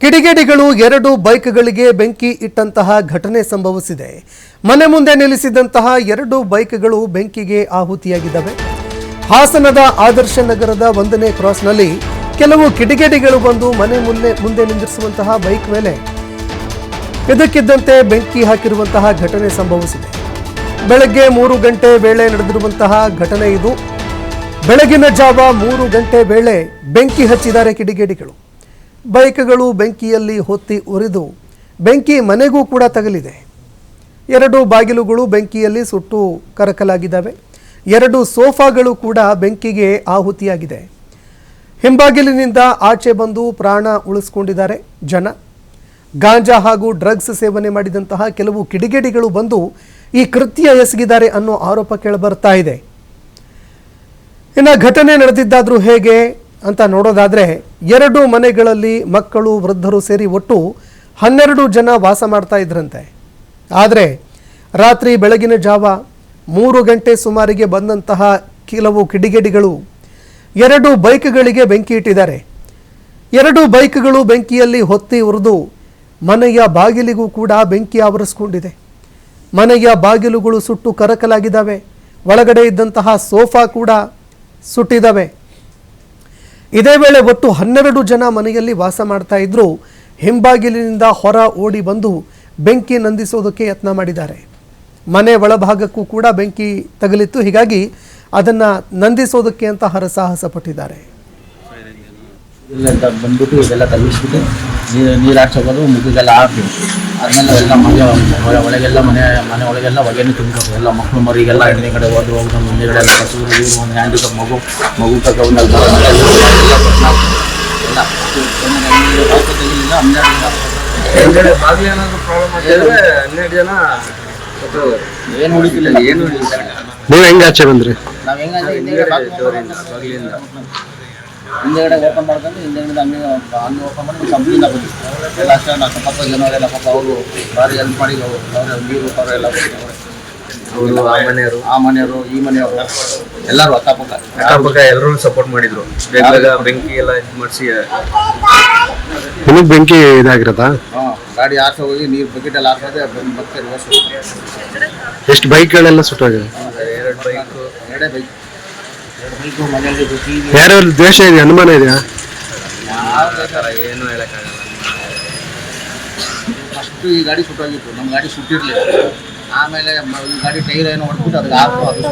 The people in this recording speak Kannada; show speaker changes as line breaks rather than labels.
ಕಿಡಿಗೇಡಿಗಳು ಎರಡು ಬೈಕ್ಗಳಿಗೆ ಬೆಂಕಿ ಇಟ್ಟಂತಹ ಘಟನೆ ಸಂಭವಿಸಿದೆ. ಮನೆ ಮುಂದೆ ನಿಲ್ಲಿಸಿದಂತಹ ಎರಡು ಬೈಕ್ಗಳು ಬೆಂಕಿಗೆ ಆಹುತಿಯಾಗಿದ್ದಾವೆ. ಹಾಸನದ ಆದರ್ಶ ನಗರದ ಒಂದನೇ ಕ್ರಾಸ್ನಲ್ಲಿ ಕೆಲವು ಕಿಡಿಗೇಡಿಗಳು ಬಂದು ಮನೆ ಮುಂದೆ ಮುಂದೆ ನಿಂದಿರಿಸುವಂತಹ ಬೈಕ್ ಮೇಲೆ ಇದಕ್ಕಿದ್ದಂತೆ ಬೆಂಕಿ ಹಾಕಿರುವಂತಹ ಘಟನೆ ಸಂಭವಿಸಿದೆ. ಬೆಳಗ್ಗೆ ಮೂರು ಗಂಟೆ ವೇಳೆ ನಡೆದಿರುವಂತಹ ಘಟನೆ ಇದು. ಬೆಳಗಿನ ಜಾವ ಮೂರು ಗಂಟೆ ವೇಳೆ ಬೆಂಕಿ ಹಚ್ಚಿದ್ದಾರೆ ಕಿಡಿಗೇಡಿಗಳು. ಬೈಕ್ಗಳು ಬೆಂಕಿಯಲ್ಲಿ ಹೊತ್ತಿ ಉರಿದು ಬೆಂಕಿ ಮನೆಗೂ ಕೂಡ ತಗಲಿದೆ. ಎರಡು ಬಾಗಿಲುಗಳು ಬೆಂಕಿಯಲ್ಲಿ ಸುಟ್ಟು ಕರಕಲಾಗಿದ್ದಾವೆ. ಎರಡು ಸೋಫಾಗಳು ಕೂಡ ಬೆಂಕಿಗೆ ಆಹುತಿಯಾಗಿದೆ. ಹಿಂಬಾಗಿಲಿನಿಂದ ಆಚೆ ಬಂದು ಪ್ರಾಣ ಉಳಿಸ್ಕೊಂಡಿದ್ದಾರೆ ಜನ. ಗಾಂಜಾ ಹಾಗೂ ಡ್ರಗ್ಸ್ ಸೇವನೆ ಮಾಡಿದಂತಹ ಕೆಲವು ಕಿಡಿಗೇಡಿಗಳು ಬಂದು ಈ ಕೃತ್ಯ ಎಸಗಿದ್ದಾರೆ ಅನ್ನೋ ಆರೋಪ ಕೇಳಬರ್ತಾ ಇದೆ. ಇನ್ನು ಘಟನೆ ನಡೆದಿದ್ದಾದರೂ ಹೇಗೆ? ಅಂತ ನೋಡೋದಾದರೆ ಎರಡು ಮನೆಗಳಲ್ಲಿ ಮಕ್ಕಳು, ವೃದ್ಧರು ಸೇರಿ ಒಟ್ಟು ಹನ್ನೆರಡು ಜನ ವಾಸ ಮಾಡ್ತಾ ಇದ್ರಂತೆ. ಆದರೆ ರಾತ್ರಿ ಬೆಳಗಿನ ಜಾವ ಮೂರು ಗಂಟೆ ಸುಮಾರಿಗೆ ಬಂದಂತಹ ಕೆಲವು ಕಿಡಿಗೇಡಿಗಳು ಎರಡು ಬೈಕ್ಗಳಿಗೆ ಬೆಂಕಿ ಇಟ್ಟಿದ್ದಾರೆ. ಎರಡು ಬೈಕ್ಗಳು ಬೆಂಕಿಯಲ್ಲಿ ಹೊತ್ತಿ ಉರಿದು ಮನೆಯ ಬಾಗಿಲಿಗೂ ಕೂಡ ಬೆಂಕಿ ಆವರಿಸ್ಕೊಂಡಿದೆ. ಮನೆಯ ಬಾಗಿಲುಗಳು ಸುಟ್ಟು ಕರಕಲಾಗಿದ್ದಾವೆ. ಒಳಗಡೆ ಇದ್ದಂತಹ ಸೋಫಾ ಕೂಡ ಸುಟ್ಟಿದ್ದಾವೆ. ಇದೇ ವೇಳೆ ಒಟ್ಟು ಹನ್ನೆರಡು ಜನ ಮನೆಯಲ್ಲಿ ವಾಸ ಮಾಡ್ತಾ ಇದ್ರು ಹಿಂಬಾಗಿಲಿನಿಂದ ಹೊರ ಓಡಿ ಬಂದು ಬೆಂಕಿ ನಂದಿಸೋದಕ್ಕೆ ಯತ್ನ ಮಾಡಿದ್ದಾರೆ. ಮನೆ ಒಳಭಾಗಕ್ಕೂ ಕೂಡ ಬೆಂಕಿ ತಗಲಿತ್ತು. ಹೀಗಾಗಿ ಅದನ್ನ ನಂದಿಸೋದಕ್ಕೆ ಅಂತ ಹರಸಾಹಸ ಪಟ್ಟಿದ್ದಾರೆ.
ನೀರು ನೀರು ಹಾಕ್ಸೋದು ಮುಗಿಗೆಲ್ಲ ಹಾಕಿ. ಆದ್ಮೇಲೆ ಎಲ್ಲ ಮನೆ ಒಳಗೆ ಒಳಗೆಲ್ಲ ಮನೆ ಮನೆ ಒಳಗೆಲ್ಲ ಹೊಗೆನೂ ತುಂಬಿಕೊಂಡು ಎಲ್ಲ ಮಕ್ಕಳು ಮರಿಗೆಲ್ಲ ಹಿಂದೆ ಹೋದ್ರು ಹೋಗಿ ಮುಂದೆಗಡೆ ಎಲ್ಲ ಕಸಿದ್ರು ಇವರು ಒಂದು ಹ್ಯಾಂಡಿಕಪ್ ಮಗು ಮಗು ತಗೊಂಡು ಎಲ್ಲ ಎಲ್ಲ ಹಾಕೋದಿಲ್ಲ ಹನ್ನೆರಡು
ಬಾಗಿಲು ಏನಾದರೂ ಪ್ರಾಬ್ಲಮ್ ಆಗಿದ್ರೆ ಹನ್ನೆರಡು ಜನ
ಏನು ಉಳಿತಿಲ್ಲ ಏನು ಉಳಿತಿಲ್ಲ.
ನೀವು ಹೆಂಗೆ ಆಚೆ ಬಂದ್ರಿ?
ನಾವು ಹೆಂಗೆ ಬಾಗಿಲಿಂದ. ಬಾಗಿಲು ಹಿಂದೆಗಡೆ ಓಪನ್ ಮಾಡ್ಕೊಂಡು ಹಿಂದೆಗಡೆ ಅಂಗಡಿ ಅಂಗಡಿ ಓಪನ್ ಮಾಡಿ ಕಂಪ್ನಿಯಿಂದ ಬಂದ್ವಿ ಎಲ್ಲ ಅಷ್ಟೇ ನಾವು ಸ್ವಲ್ಪ ಜನರೆಲ್ಲ ಪಾಪ ಅವರು ಭಾರಿ ಹೆಲ್ಪ್ ಮಾಡಿ ಅವರು ನೀರು ಪರ ಎಲ್ಲ.
ಅವರು. ಆ ಮನೆಯವರು.
ಆ ಮನೆಯವರು ಈ ಮನೆಯವರು ಎಲ್ಲರೂ ಅಕ್ಕಪಕ್ಕ.
ಅಕ್ಕಪಕ್ಕ ಎಲ್ಲರೂ ಸಪೋರ್ಟ್ ಮಾಡಿದ್ರು. ಬೆಂಕಿ ಎಲ್ಲ ಇದು ಮಾಡಿಸಿ
ನಿಮಗೆ ಬೆಂಕಿ ಇದಾಗಿರೋದಾ
ಹಾಂ ಗಾಡಿ ಆರ್ಸ ಹೋಗಿ ನೀರು ಬಕೆಟ್ ಎಲ್ಲ ಹಾಕೋದೆ ಬಂದು ಮತ್ತೆ ರಿವರ್ಸ್
ಎಷ್ಟು ಬೈಕ್ಗಳೆಲ್ಲ ಸುಟ್ಟೋಗಿದೆ?
ಎರಡು ಬೈಕ್
ಎರಡೇ ಬೈಕ್ ಟಿ
ದ್ವೇಷ ಇದೆಯಾ? ಅನುಮಾನ ಇದೆಯಾ?
ಏನು ಹೇಳಕ್ಕಾಗಲ್ಲ
ಫಸ್ಟ್ ಈ ಗಾಡಿ ಸುಟ್ಟೋಗಿತ್ತು ನಮ್ಮ ಗಾಡಿ ಸುಟ್ಟಿರ್ಲಿಲ್ಲ. ಆಮೇಲೆ ಈ ಗಾಡಿ ಟೈರ್ ಏನೋ ಹೊಡ್ಬಿಟ್ಟು ಅದಕ್ಕೆ ಹಾಕು ಅದು.